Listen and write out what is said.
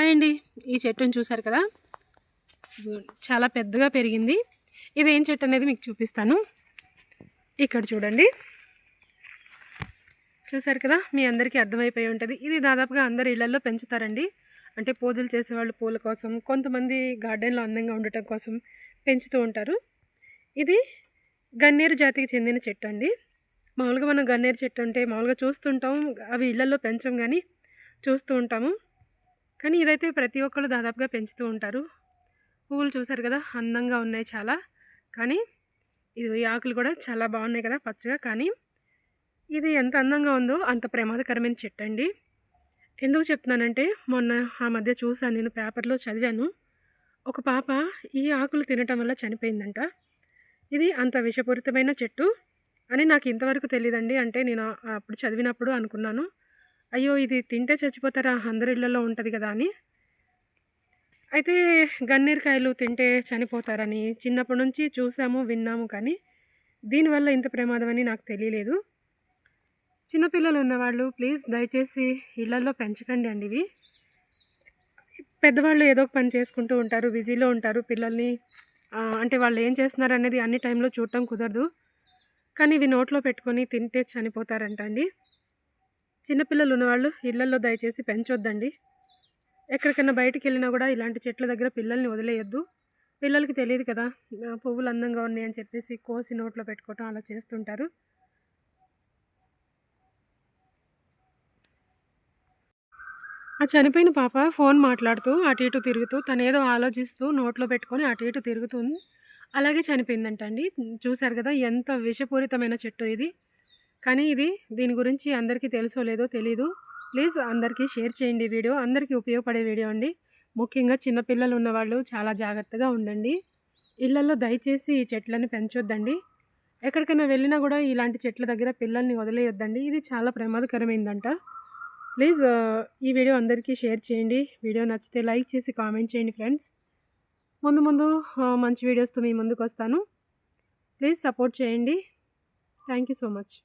Hi అండి ఈ చెట్టును చూసారు కదా? చాలా పెద్దగా పెరిగింది. ఇది ఏం చెట్టు అనేది మీకు చూపిస్తాను. ఇక్కడ చూడండి. చూసారు కదా? మీ అందరికీ అర్థమైపోయి ఉంటుంది. ఇది దాదాపుగా అందరు ఇళ్ళలో పెంచుతారండి. అంటే పూజలు చేసేవాళ్ళు పూల కోసం కొంతమంది గార్డెన్లో అందంగా ఉండటం కోసం పెంచుతూ ఉంటారు. ఇది గన్నేరు జాతికి చెందిన చెట్టు అండి. మామూలుగా మనం గన్నేరు చెట్టు అంటే మామూలుగా చూస్తుంటాం అవి ఇళ్ళలో పెంచం కానీ చూస్తూ ఉంటాము. కానీ ఇదైతే ప్రతి ఒక్కళ్ళు దాదాపుగా పెంచుతూ ఉంటారు. పువ్వులు చూసారు కదా అందంగా ఉన్నాయి చాలా. కానీ ఇది ఈ ఆకులు కూడా చాలా బాగున్నాయి కదా పచ్చగా. కానీ ఇది ఎంత అందంగా ఉందో అంత ప్రమాదకరమైన చెట్టు అండి. ఎందుకు చెప్తున్నానంటే మొన్న ఆ మధ్య చూసాను నేను పేపర్లో చదివాను. ఒక పాప ఈ ఆకులు తినటం వల్ల చనిపోయిందంట. ఇది అంత విషపూరితమైన చెట్టు అని నాకు ఇంతవరకు తెలియదండి అంటే నేను అప్పుడు చదివినప్పుడు అనుకున్నాను. అయ్యో ఇది తింటే చచ్చిపోతారా? అందరి ఉంటుంది కదా అని. అయితే గన్నేరుకాయలు తింటే చనిపోతారని చిన్నప్పటి నుంచి చూసాము విన్నాము కానీ దీనివల్ల ఇంత ప్రమాదం అని నాకు తెలియలేదు. చిన్నపిల్లలు ఉన్నవాళ్ళు ప్లీజ్ దయచేసి ఇళ్ళలో పెంచకండి అండి ఇవి. పెద్దవాళ్ళు ఏదో ఒక పని చేసుకుంటూ ఉంటారు బిజీలో ఉంటారు పిల్లల్ని అంటే వాళ్ళు ఏం చేస్తున్నారు అనేది అన్ని టైంలో చూడటం కుదరదు. కానీ ఇవి నోట్లో పెట్టుకొని తింటే చనిపోతారంట అండి. చిన్నపిల్లలు ఉన్నవాళ్ళు ఇళ్ళలో దయచేసి పెంచొద్దండి. ఎక్కడికైనా బయటికి వెళ్ళినా కూడా ఇలాంటి చెట్ల దగ్గర పిల్లల్ని వదిలేయొద్దు. పిల్లలకి తెలియదు కదా పువ్వులు అందంగా ఉన్నాయని చెప్పేసి కోసి నోట్లో పెట్టుకోవటం అలా చేస్తుంటారు. ఆ చనిపోయిన పాప ఫోన్ మాట్లాడుతూ అటు ఇటు తిరుగుతూ తనేదో ఆలోచిస్తూ నోట్లో పెట్టుకొని అటు ఇటు తిరుగుతుంది అలాగే చనిపోయిందంట అండి చూశారు కదా ఎంత విషపూరితమైన చెట్టు ఇది. కానీ ఇది దీని గురించి అందరికీ తెలుసో లేదో తెలీదు. ప్లీజ్ అందరికీ షేర్ చేయండి వీడియో. అందరికీ ఉపయోగపడే వీడియో అండి. ముఖ్యంగా చిన్నపిల్లలు ఉన్నవాళ్ళు చాలా జాగ్రత్తగా ఉండండి. ఇళ్ళలో దయచేసి ఈ చెట్లను పెంచొద్దండి. ఎక్కడికైనా వెళ్ళినా కూడా ఇలాంటి చెట్ల దగ్గర పిల్లల్ని వదిలేయొద్దండి. ఇది చాలా ప్రమాదకరమైందంట. ప్లీజ్ ఈ వీడియో అందరికీ షేర్ చేయండి. వీడియో నచ్చితే లైక్ చేసి కామెంట్ చేయండి ఫ్రెండ్స్. ముందు ముందు మంచి వీడియోస్తో మీ ముందుకు వస్తాను. ప్లీజ్ సపోర్ట్ చేయండి. Thank you so much.